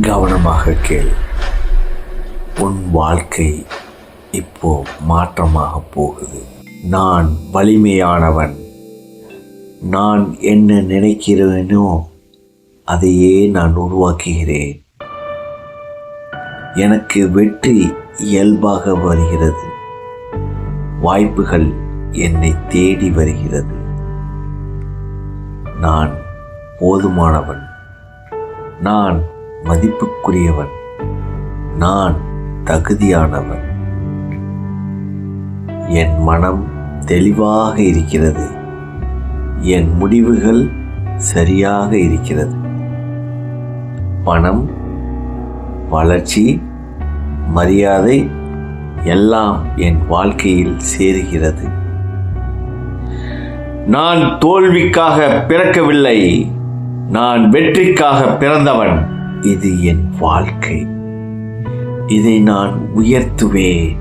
கவனமாக கேள். உன் வாழ்க்கை இப்போ மாற்றமாக போகுது. நான் வலிமையானவன். நான் என்ன நினைக்கிறேனோ அதையே நான் உருவாக்குகிறேன். எனக்கு வெற்றி இயல்பாக வருகிறது. வாய்ப்புகள் என்னை தேடி வருகிறது. நான் போதுமானவன். நான் மதிப்புக்குரியவன். நான் தகுதியானவன். என் மனம் தெளிவாக இருக்கிறது. என் முடிவுகள் சரியாக இருக்கிறது. பணம் வளர்ச்சி மரியாதை எல்லாம் என் வாழ்க்கையில் சேருகிறது. நான் தோல்விக்காக பிறக்கவில்லை. நான் வெற்றிக்காக பிறந்தவன். இது என் வாழ்க்கை. இதை நான் உயர்த்துவேன்.